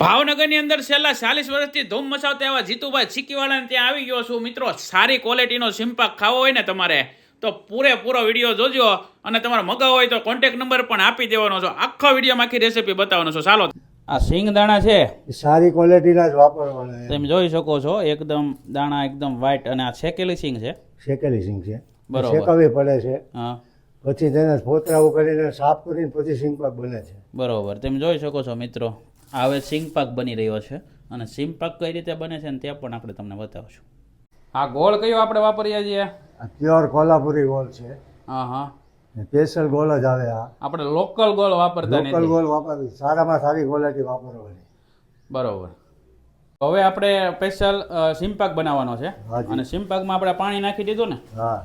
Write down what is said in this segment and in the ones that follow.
ભાવનગરની અંદર છેલ્લા ચાલીસ વર્ષથી ધૂમ મચાવતા એવા જીતુભાઈ ચીકીવાળાને ત્યાં આવી ગયો છું. મિત્રો સારી ક્વોલિટીનો સિમ્પાક ખાવો હોય ને તમારે તો પૂરેપૂરો વીડિયો જોજો અને તમારે મગાવો હોય તો કોન્ટેક નંબર પણ આપી દેવાનો છો. આખો વિડીયોમાં આખી રેસીપી બતાવવાનો છો. ચાલો. આ સિંગ દાણા છે. સારી ક્વોલિટીના જ વાપરવાના તમે જોઈ શકો છો એકદમ દાણા એકદમ વ્હાઇટ અને આ શેકેલી સિંગ છે. શેકેલી સિંગ છે. બરોબર. શેકવી પડે છે. હા. પછી તેને ફોતરાઓ કરીને સાફ કરીને પછી સિંગ પાક બને છે. બરોબર. તમે જોઈ શકો છો મિત્રો. આ હવે સિંગ પાક બની રહ્યો છે અને સિંગ પાક કઈ રીતે બને છે ને તે પણ આપણે તમને બતાવશું. આ ગોળ કયો આપણે વાપરીએ છીએ? પ્યોર કોલ્હાપુરી ગોળ છે. હા હા સ્પેશિયલ ગોળ જ આવે આ. આપણે લોકલ ગોળ વાપરતા લોકલ ગોળ વાપરવી. સારામાં સારી ક્વોલિટી વાપરવાની. બરોબર. હવે આપણે સ્પેશિયલ સિમ્પાક બનાવવાનો છે. અને સિમ્પાકમાં આપણે પાણી નાખી દીધું ને? હા.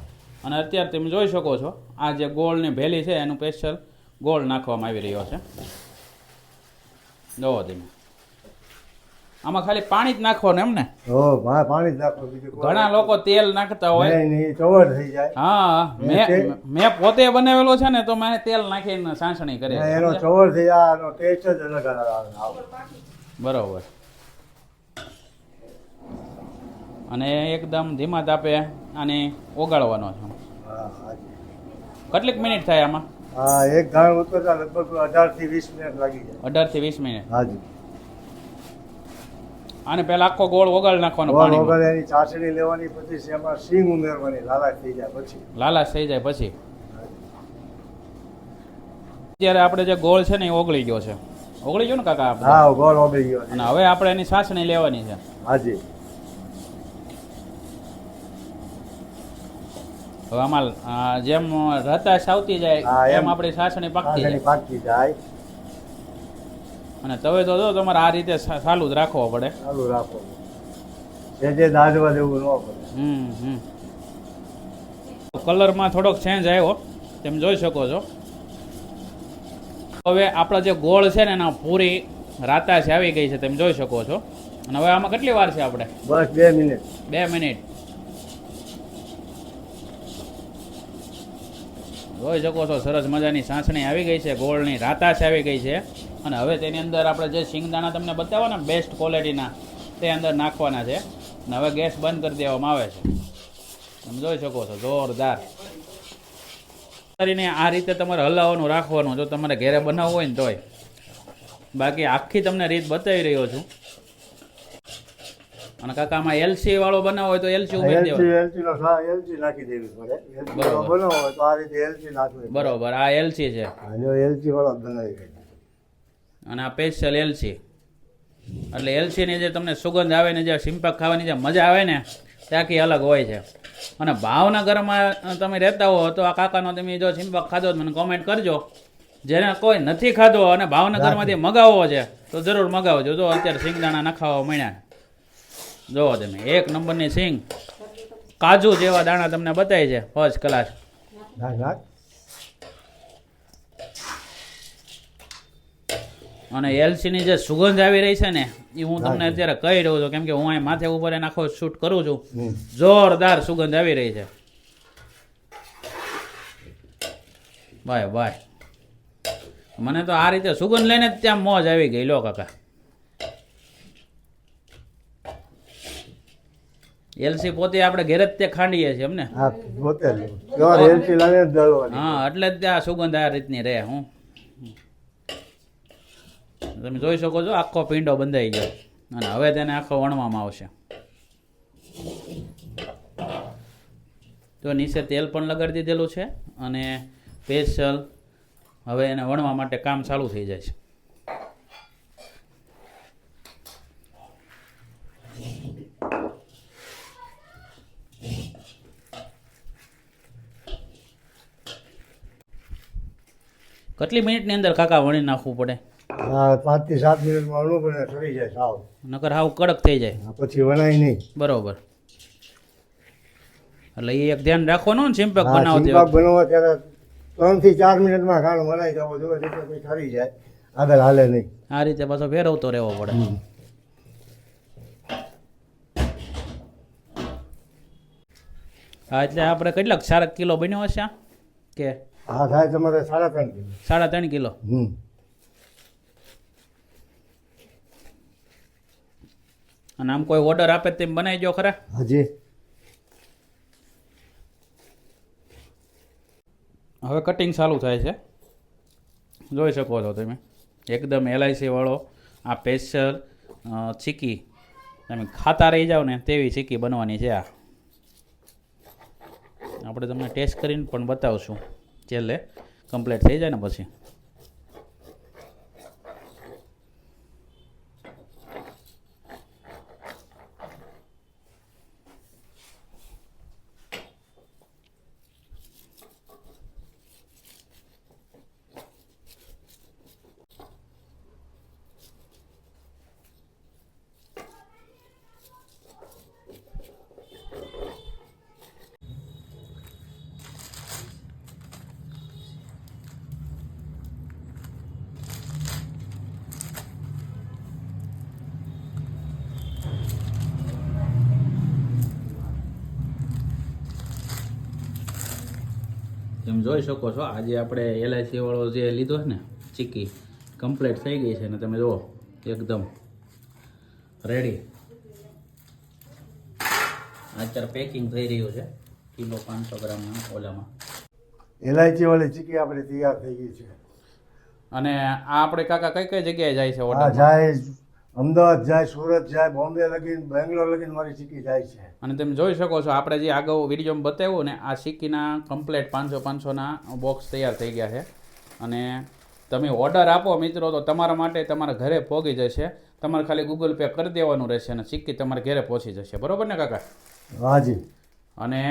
અને અત્યારે તમે જોઈ શકો છો આ જે ગોળની ભેલી છે એનું સ્પેશિયલ ગોળ નાખવામાં આવી રહ્યો છે. જોવો ધીમે આમાં ખાલી પાણી જ નાખવાનું એમ ને? પાણી જ નાખો બીજું ઘણા લોકો તેલ નાખતા હોય. નહીં, નહીં, ચવડ થઈ જાય. હા મેં મેં પોતે બનાવેલો છે ને તો મેં તેલ નાખીને સાસણી કરી એનો ચવડ થઈ જાય એનો ટેસ્ટ જ અલગ અલગ આવે. બરોબર. અને એકદમ ધીમા તાપે આને ઓગાળવાનો છે. કેટલીક મિનિટ થાય આમાં? હા એક ગાળ ઉતરતા લગભગ અઢારથી વીસ મિનિટ લાગી જાય. અઢારથી વીસ મિનિટ. હાજી આને પહેલા આખો ગોળ ઓગાળ નાખવાનો ગોળ એની ચાસણી લેવાની પછી એમાં સિંગ ઉમેરવાની લાલાશ થઈ જાય પછી. લાલાશ થઈ જાય પછી. અત્યારે આપણે જે ગોળ છે ને એ ઓગળી ગયો છે. ઓગળી ગયો ને કાકા હા ગોળ ઓગળી ગયો અને હવે આપણે એની સાસણી લેવાની છે. હાજી હવે આમાં જેમ રતાશ સાવતી જાય એમ. આપણી સાસણી પાકતી જાય. પાકતી જાય. અને તવે તો જો તમારે આ રીતે ચાલુ જ રાખવો પડે. ચાલુ રાખવો જે જે દાજવા દેવું ન પડે. હમ હમ. કલરમાં થોડોક ચેન્જ આવ્યો તેમ જોઈ શકો છો. હવે આપણા જે ગોળ છે ને એના પૂરી રાતાશ આવી ગઈ છે તેમ જોઈ શકો છો. અને હવે આમાં કેટલી વાર છે આપણે? બસ બે મિનિટ. બે મિનિટ. જોઈ શકો છો, સરસ મજાની સાસણી આવી ગઈ છે, ગોળની રાતાશ આવી ગઈ છે. અને હવે તેની અંદર આપણે જે શિંગદાણા તમને બતાવવાના બેસ્ટ ક્વોલિટીના તે અંદર નાખવાના છે. અને હવે ગેસ બંધ કરી દેવામાં આવે છે. તમે જોઈ શકો છો, જોરદાર. કરીને આ રીતે તમારે હલાવવાનું, રાખવાનું, જો તમારે ઘેરે બનાવવું હોય ને તોય. બાકી આખી તમને રીત બતાવી રહ્યો છું. અને કાકા આમાં એલસી વાળો બનાવો હોય તો એલસી ઉમેરી દેવાનું. એલચી નો હા એલસી નાખી દેવી પડે. બરોબર. બનાવો હોય તો આ રીતે એલસી નાખવી બરોબર આ એલસી છે. જો એલચી વાળો બનાવી. અને આ સ્પેશિયલ એલસી એટલે એલસીની જે તમને સુગંધ આવે ને જે સિમ્પક ખાવાની જે મજા આવે ને ત્યાંથી અલગ હોય છે. અને ભાવનગરમાં તમે રહેતા હો તો આ કાકાનો તમે જો સિમ્પક ખાધો મને કોમેન્ટ કરજો. જેને કોઈ નથી ખાધો અને ભાવનગરમાંથી મગાવવો છે તો જરૂર મગાવજો. જો અત્યારે સિંગદાણા નખાવા મળ્યા જોવો તમે એક નંબરની સિંગ. કાજુ જેવા દાણા તમને બતાવી છે ફર્સ્ટ ક્લાસ. અને એલસીની જે સુગંધ આવી રહી છે ને એ હું તમને અત્યારે કહી રહ્યો છું કેમ કે હું અહીં માથે ઉપર એને આખો શૂટ કરું છું. જોરદાર સુગંધ આવી રહી છે. ભાઈ ભાઈ મને તો આ રીતે સુગંધ લઈને જ ત્યાં મોજ આવી ગઈ લો કાકા. એલસી પોતે આપણે ઘેર જ તે ખાંડીએ છીએ એમને હા પોતે લેવું. દળવાની. એટલે જ ત્યાં સુગંધ આ રીતની રહે હું. તમે જોઈ શકો છો આખો પીંડો બંધાઈ ગયો. અને હવે તેને આખો વણવામાં આવશે. તો નીચે તેલ પણ લગાડી દીધેલું છે અને સ્પેશિયલ હવે એને વણવા માટે કામ ચાલુ થઈ જાય છે. કેટલી મિનિટની અંદર કાકા વણી નાખવું પડે? હા પાંચથી સાત મિનિટમાં અણુ પણ સડી જાય સાવ. નકર હાવ કડક થઈ જાય. પછી વણાય નહીં. બરોબર. એટલે એ એક ધ્યાન રાખવાનું ને સિમ્પેક બનાવતી સિંગપાક બનાવવા ત્યારે ત્રણથી ચાર મિનિટમાં ખાણ વણાઈ જવો જોઈએ એટલે પછી ઠરી જાય. આગળ હાલે નહીં. આ રીતે પાછો ફેરવતો રહેવો પડે. હા એટલે આપણે કેટલાક ચાર કિલો બન્યો હશે? કે હા થાય તમારે સાડા ત્રણ કિલો. સાડા ત્રણ કિલો? હમ. અને આમ કોઈ ઓર્ડર આપે તેમ બનાવી જો ખરા? હજી. હવે કટિંગ ચાલુ થાય છે. જોઈ શકો છો તમે. એકદમ એલઆઈસી વાળો આ પેશર ચીકી. તમે ખાતા રહી જાઓ ને તેવી ચીકી બનવાની છે આ. આપણે તમને ટેસ્ટ કરીને પણ બતાવશું. છેલ્લે કમ્પ્લીટ થઈ જાય ને પછી. તમે જોઈ શકો છો આજે આપણે એલઆઈસી વાળો જે લીધો છે ને ચીકી કમ્પ્લીટ થઈ ગઈ છે ને તમે જુઓ એકદમ રેડી અત્યારે પેકિંગ થઈ રહ્યું છે કિલો પાંચસો ગ્રામના ઓલામાં. એલાયચી વાળી ચીકી આપણે તૈયાર થઈ ગઈ છે. અને આ આપણે કાકા કઈ કઈ જગ્યાએ જાય છે ઓર્ડર જાય અમદાવાદ જાય સુરત જાય બોમ્બે લગીન બેંગ્લોર લગીન મારી સિક્કી જાય છે. અને તમે જોઈ શકો છો આપણે જે આગળ વિડીયોમાં બતાવ્યું ને આ સિક્કીના કમ્પ્લેટ પાંચસો પાંચસોના બોક્સ તૈયાર થઈ ગયા છે. અને તમે ઓર્ડર આપો મિત્રો તો તમારા માટે તમારા ઘરે પહોંચી જશે. તમારે ખાલી ગૂગલ પે કરી દેવાનું રહેશે અને સિક્કી તમારા ઘરે પહોંચી જશે. બરોબર ને કાકા? હાજી અને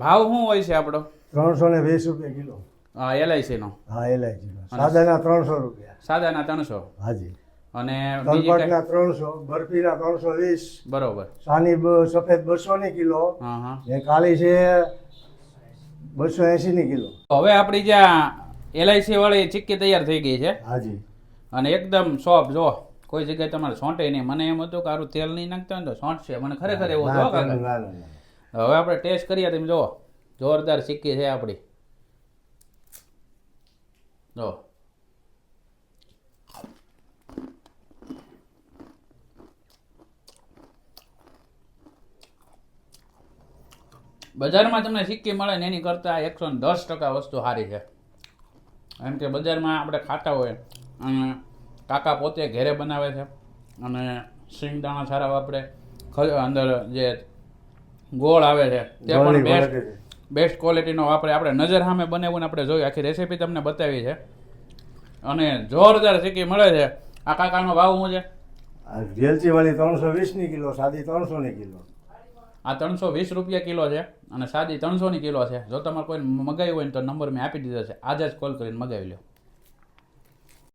ભાવ શું હોય છે આપણો? ત્રણસો ને વીસ રૂપિયા કિલો. હા એલઆઈસીનો હા એલાયચીનો સાદાના ત્રણસો રૂપિયા. સાદાના ત્રણસો? હાજી અને તલપટના ત્રણસો બરફીના ત્રણસો વીસ. બરોબર. સાની સફેદ બસોની કિલો. હા હા. ને કાળી છે બસો એંશીની કિલો. હવે આપણી જ્યાં એલઆઈસી વાળી ચીક્કી તૈયાર થઈ ગઈ છે. હાજી. અને એકદમ સોફ જો. કોઈ જગ્યાએ તમારે સોંટે નહીં. મને એમ હતું કે આરું તેલ નહીં નાખતા હોય ને તો સોંટ છે. મને ખરેખર એવું ના, ના, ના, ના. હવે આપણે ટેસ્ટ કરીએ તમે જુઓ જોરદાર સિક્કી છે આપણી. જો. બજારમાં તમને સિક્કી મળે ને એની કરતાં એકસો દસ ટકા વસ્તુ સારી છે. એમ કે બજારમાં આપણે ખાતા હોય અને કાકા પોતે ઘેરે બનાવે છે અને સિંગદાણા સારા વાપરે. અંદર જે ગોળ આવે છે તે પણ બેસ્ટ. બેસ્ટ ક્વોલિટીનો વાપરે. આપણે નજર સામે બનાવ્યું આપણે જોયું આખી રેસીપી તમને બતાવી છે. અને જોરદાર સિક્કી મળે છે. આ કાકાનો ભાવ શું છે? આ વેલચી વાળી ત્રણસો વીસની કિલો સાદી ત્રણસોની કિલો. આ ત્રણસો વીસ રૂપિયા કિલો છે અને સાદી ત્રણસોની કિલો છે. જો તમારે કોઈ મગાવી હોય ને તો નંબર મેં આપી દીધો છે. આજે જ કોલ કરીને મગાવી લો